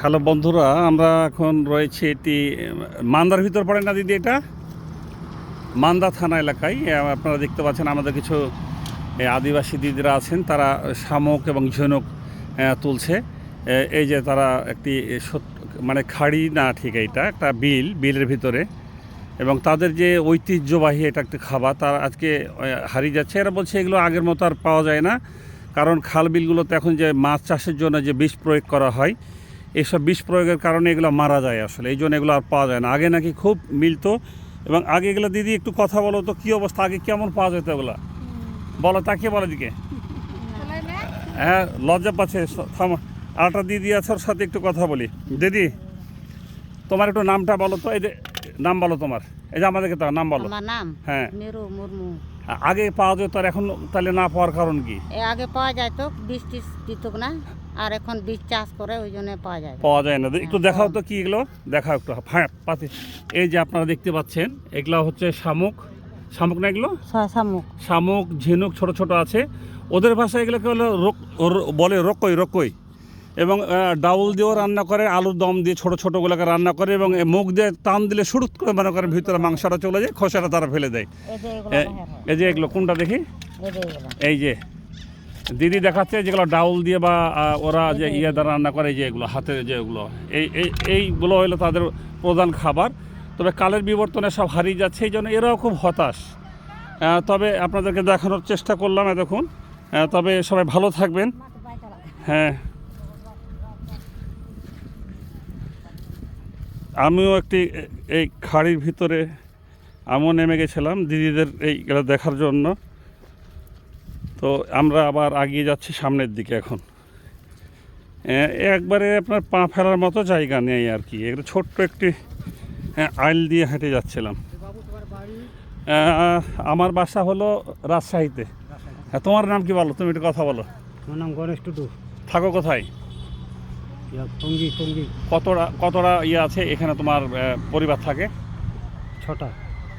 Hello বন্ধুরা, আমরা এখন রয়েছি এটি, মান্দার ভিতর পড়ে না দিদি এটা? মান্দা থানা এলাকায় আপনারা দেখতে পাচ্ছেন আমাদের কিছু আদিবাসী দিদিরা আছেন, তারা শামুক এবং ঝিনুক তুলছে। এই যে তারা একটি মানে খাড়ি না ঠিক এইটা, একটা বিল, বিলের ভিতরে। এবং তাদের যে ঐতিহ্যবাহী এটা একটা খাবার, তার আজকে হারিয়ে যাচ্ছে। এরা বলছে এগুলো আগের মতো আর পাওয়া যায় না, কারণ খাল বিলগুলোতে এখন যে মাছ চাষের জন্য যে বিষ প্রয়োগ করা হয় এইসব বিষ প্রয়োগের কারণে এগুলো মারা যায় আসলে। এই জন্য এগুলো আর পাওয়া যায় না। আগে নাকি খুব মিলতো এবং আগে এগুলো দিদি একটু কথা বলো তো কী অবস্থা? আগে কেমন পাওয়া যেত এগুলো? বলো তাকিয়ে বলো দিকে হ্যাঁ লজ্জা পাচ্ছে। থামো। আরেকটা দিদি আছে ওর সাথে একটু কথা বলি। দিদি তোমার একটু নামটা বলো তো। এই যে নাম বলো তোমার। এই যে আমাদেরকে তো নাম বলো। নাম হ্যাঁ। মুর্মু। আগে পাওয়া যেত আর এখন তাহলে না পাওয়ার কারণ কি? আগে পাওয়া যায় তো বীজ টিজ দিত না। আর এখন বীজ চাষ করে ওই জন্য পাওয়া যায়। পাওয়া যায় না। একটু হ্যাঁ, দেখাও কম। তো কি এগুলো? দেখাও একটু। হ্যাঁ পাতি। এই যে আপনারা দেখতে পাচ্ছেন এগুলো হচ্ছে শামুক। শামুক না এগুলো? শামুক। শামুক ঝিনুক ছোট ছোট আছে। ওদের ভাষায় এগুলোকে হলো রোক বলে রকই রকই। এবং ডাউল দিয়েও রান্না করে আলুর দম দিয়ে ছোট ছোটোগুলোকে রান্না করে এবং মুখ দিয়ে টান দিলে শুরুত করে মনে করেন ভিতরে মাংসটা চলে যায় খোসাটা তারা ফেলে দেয়। এই যে এগুলো কোনটা দেখি? এই যে দিদি দেখাচ্ছে যেগুলো ডাউল দিয়ে বা ওরা যে ইয়ে দ্বারা রান্না করে যে এগুলো হাতের যে এগুলো এই এই এইগুলো হলো তাদের প্রধান খাবার। তবে কালের বিবর্তনে সব হারিয়ে যাচ্ছে এই জন্য এরাও খুব হতাশ। তবে আপনাদেরকে দেখানোর চেষ্টা করলাম এতক্ষণ তবে সবাই ভালো থাকবেন। হ্যাঁ। আমিও একটি এই খাড়ির ভিতরে আমিও নেমে গেছিলাম দিদিদের এইগুলো দেখার জন্য। তো আমরা আবার আগিয়ে যাচ্ছি সামনের দিকে এখন। একবারে আপনার পা ফেলার মতো জায়গা নেই আর কি। এগুলো ছোট্ট একটি আইল দিয়ে হেঁটে যাচ্ছিলাম। আমার বাসা হলো রাজশাহীতে। হ্যাঁ তোমার নাম কি বলো? তুমি একটু কথা বলো। আমার নাম গণেশ টুডু থাকো কোথায়? টঙ্গি টঙ্গি। কতটা কতটা ইয়ে আছে এখানে তোমার পরিবার থাকে? ছটা।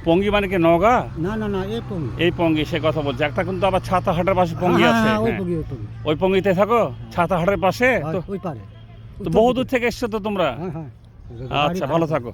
পঙ্গি মানে কি নগা না না না এই পঙ্গি। এই পঙ্গি সে কথা বলছে। একটা কিন্তু আবার ছাতা হাটের পাশে পঙ্গি হ্যাঁ, আছে। হ্যাঁ, ওই হ্যাঁ। পঙ্গি ওই পঙ্গি। ওই পঙ্গিতে থাকো? ছাতা হাটের পাশে? তো ওই পারে। তো বহু দূর থেকে এসছো তো তোমরা? হ্যাঁ হ্যাঁ। আচ্ছা ভালো থাকো।